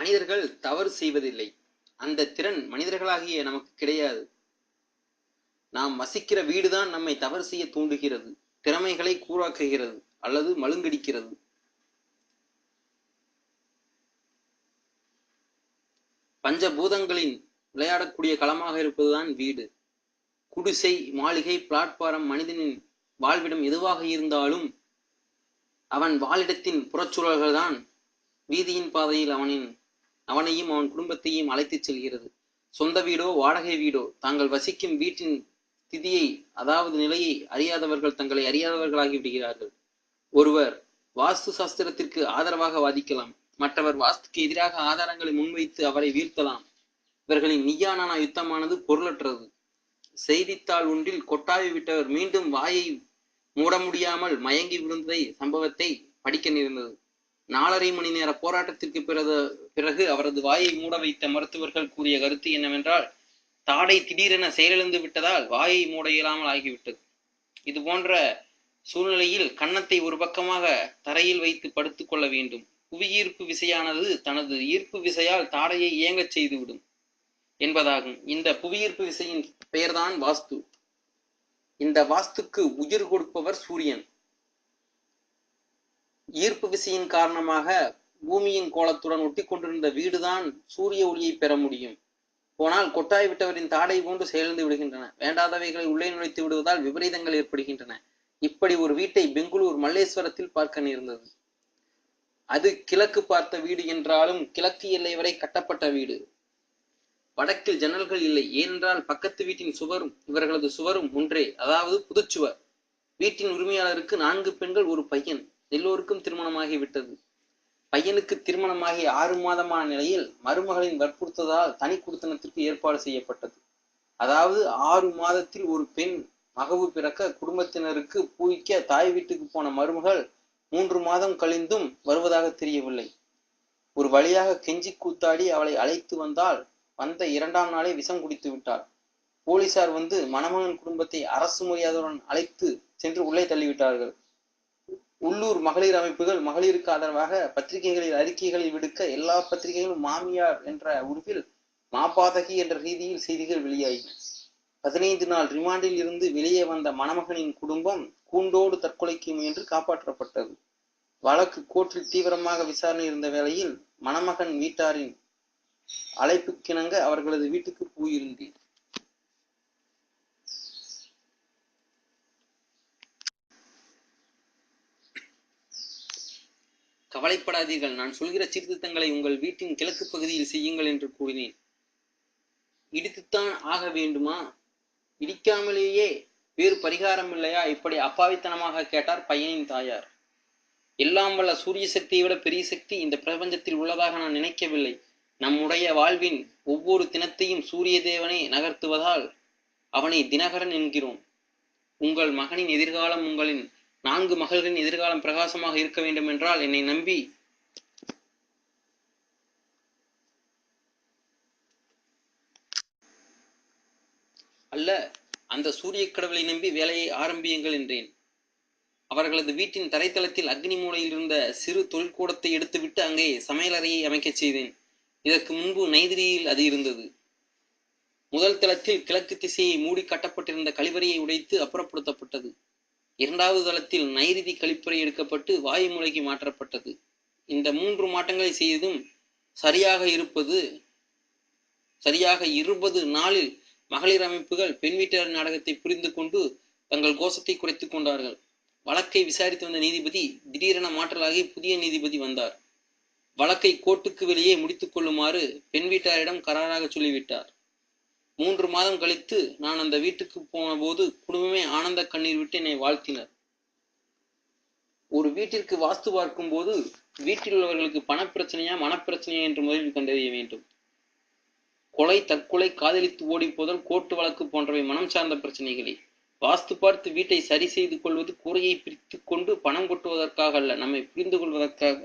மனிதர்கள் தவறு செய்வதில்லை. அந்த திறன் மனிதர்களாகிய நமக்கு கிடையாது. நாம் வசிக்கிற வீடுதான் நம்மை தவறு செய்ய தூண்டுகிறது திறமைகளை கூறாக்குகிறது அல்லது மழுங்கடிக்கிறது. பஞ்சபூதங்களின் விளையாடக்கூடிய களமாக இருப்பதுதான் வீடு. குடிசை மாளிகை பிளாட்பாரம் மனிதனின் வாழ்விடம் எதுவாக இருந்தாலும் அவன் வாழிடத்தின் புறச்சூழல்கள் தான் வீதியின் பாதையில் அவனின் அவனையும் அவன் குடும்பத்தையும் அழைத்துச் செல்கிறது. சொந்த வீடோ வாடகை வீடோ தாங்கள் வசிக்கும் வீட்டின் திதியை அதாவது நிலையை அறியாதவர்கள் தங்களை அறியாதவர்களாகி விடுகிறார்கள். ஒருவர் வாஸ்து சாஸ்திரத்திற்கு ஆதரவாக வாதிக்கலாம். மற்றவர் வாஸ்துக்கு எதிராக ஆதாரங்களை முன்வைத்து அவரை வீழ்த்தலாம். இவர்களின் நீயானான யுத்தமானது பொருளற்றது. செய்தித்தாள் ஒன்றில் கொட்டாவி விட்டவர் மீண்டும் வாயை மூட முடியாமல் மயங்கி விழுந்ததை சம்பவத்தை படிக்க நேர்ந்தது. நாலரை மணி நேர போராட்டத்திற்கு பிறகு பிறகு அவரது வாயை மூட வைத்த மருத்துவர்கள் கூறிய கருத்து என்னவென்றால் தாடை திடீரென செயலிழந்து விட்டதால் வாயை மூட இயலாமல் ஆகிவிட்டது. இது போன்ற சூழ்நிலையில் கன்னத்தை ஒரு பக்கமாக தரையில் வைத்து படுத்துக் கொள்ள வேண்டும். புவியீர்ப்பு விசையானது தனது ஈர்ப்பு விசையால் தாடையை இயங்கச் செய்துவிடும் என்பதாகும். இந்த புவியீர்ப்பு விசையின் பெயர்தான் வாஸ்து. இந்த வாஸ்துக்கு உயிர் கொடுப்பவர் சூரியன். ஈர்ப்பு விசையின் காரணமாக பூமியின் கோலத்துடன் ஒட்டி கொண்டிருந்த வீடுதான் சூரிய ஒளியை பெற முடியும். போனால் கொட்டாய் விட்டவரின் தாடை போன்று செயல்ந்து விடுகின்றன. வேண்டாதவைகளை உள்ளே நுழைத்து விடுவதால் விபரீதங்கள் ஏற்படுகின்றன. இப்படி ஒரு வீட்டை பெங்களூர் மல்லேஸ்வரத்தில் பார்க்க நேர்ந்தது. அது கிழக்கு பார்த்த வீடு என்றாலும் கிழக்கு எல்லை வரை கட்டப்பட்ட வீடு. வடக்கில் ஜன்னல்கள் இல்லை. ஏனென்றால் பக்கத்து வீட்டின் சுவரும் இவர்களது சுவரும் ஒன்றே. அதாவது புதுச்சுவர். வீட்டின் உரிமையாளருக்கு நான்கு பெண்கள் ஒரு பையன். எல்லோருக்கும் திருமணமாகி விட்டது. பையனுக்கு திருமணமாகி ஆறு மாதமான நிலையில் மருமகளின் வற்புறுத்ததால் தனி குடுத்தனத்திற்கு ஏற்பாடு செய்யப்பட்டது. அதாவது ஆறு மாதத்தில் ஒரு பெண் மகவு பிறக்க குடும்பத்தினருக்கு பூவிக்க தாய் வீட்டுக்கு போன மருமகள் மூன்று மாதம் கழிந்தும் வருவதாக தெரியவில்லை. ஒரு வழியாக கெஞ்சி கூத்தாடி அவளை அழைத்து வந்தால் வந்த இரண்டாம் நாளே விஷம் குடித்து விட்டாள் போலீசார் வந்து மணமகன் குடும்பத்தை அரசு மரியாதையுடன் அழைத்து சென்று உள்ளே தள்ளிவிட்டார்கள். உள்ளூர் மகளிர் அமைப்புகள் மகளிருக்கு ஆதரவாக பத்திரிகைகளில் அறிக்கைகளை விடுக்க எல்லா பத்திரிகைகளும் மாமியார் என்ற உருவில் மாபாதகி என்ற ரீதியில் செய்திகள் வெளியாகின பதினைந்து நாள் ரிமாண்டில் இருந்து வெளியே வந்த மணமகனின் குடும்பம் கூண்டோடு தற்கொலைக்கு முயன்று காப்பாற்றப்பட்டது. வழக்கு கோர்ட்டில் தீவிரமாக விசாரணை இருந்த வேளையில் மணமகன் வீட்டாரின் அழைப்புக்கிணங்க அவர்களது வீட்டுக்கு போயிருந்தேன். கவலைப்படாதீர்கள். நான் சொல்கிற சீர்திருத்தங்களை உங்கள் வீட்டின் கிழக்கு பகுதியில் செய்யுங்கள் என்று கூறினேன். இடித்துத்தான் ஆக வேண்டுமா? இடிக்காமலேயே வேறு பரிகாரம் இல்லையா? இப்படி அப்பாவித்தனமாக கேட்டார் பையனின் தாயார். எல்லாம் வல்ல சூரிய சக்தியை விட பெரிய சக்தி இந்த பிரபஞ்சத்தில் உள்ளதாக நான் நினைக்கவில்லை. நம்முடைய வாழ்வின் ஒவ்வொரு தினத்தையும் சூரிய தேவனை நகர்த்துவதால் அவனை தினகரன் என்கிறோம். உங்கள் மகனின் எதிர்காலம் உங்களின் நான்கு மகள்களின் எதிர்காலம் பிரகாசமாக இருக்க வேண்டும் என்றால் என்னை நம்பி அல்ல அந்த சூரிய கடவுளை நம்பி வேலையை ஆரம்பியுங்கள் என்றேன். அவர்களது வீட்டின் தரைத்தளத்தில் அக்னி மூலையில் இருந்த சிறு தொழிற்கூடத்தை எடுத்துவிட்டு அங்கே சமையலறையை அமைக்கச் செய்தேன். இதற்கு முன்பு நைதிரியில் அது இருந்தது. முதல் தளத்தில் கிழக்கு திசையை மூடி கட்டப்பட்டிருந்த கழிவறையை உடைத்து அப்புறப்படுத்தப்பட்டது. இரண்டாவது தளத்தில் நைருதி கழிப்பறை எடுக்கப்பட்டு வாயுமுறைக்கு மாற்றப்பட்டது. இந்த மூன்று மாற்றங்களை செய்ததும் சரியாக இருப்பது சரியாக இருபது நாளில் மகளிர் அமைப்புகள் பெண் வீட்டார் நாடகத்தை புரிந்து கொண்டு தங்கள் கோஷத்தை குறைத்துக் கொண்டார்கள். வழக்கை விசாரித்து வந்த நீதிபதி திடீரென மாற்றலாகி புதிய நீதிபதி வந்தார். வழக்கை கோர்ட்டுக்கு வெளியே முடித்துக் கொள்ளுமாறு பெண் வீட்டாரிடம் கராராக சொல்லிவிட்டார். மூன்று மாதம் கழித்து நான் அந்த வீட்டுக்கு போன போது குடும்பமே ஆனந்த கண்ணீர் விட்டு என்னை வாழ்த்தினர். ஒரு வீட்டிற்கு வாஸ்து பார்க்கும் போது வீட்டில் உள்ளவர்களுக்கு பணப்பிரச்சனையா மனப்பிரச்சனையா என்று முதலில் கண்டறிய வேண்டும். கொலை தற்கொலை காதலித்து ஓடி போதல் கோர்ட்டு வழக்கு போன்றவை மனம் சார்ந்த பிரச்சனைகளே. வாஸ்து பார்த்து வீட்டை சரி செய்து கொள்வது கூரையை பிரித்து கொண்டு பணம் கொட்டுவதற்காக அல்ல நம்மை புரிந்து கொள்வதற்காக.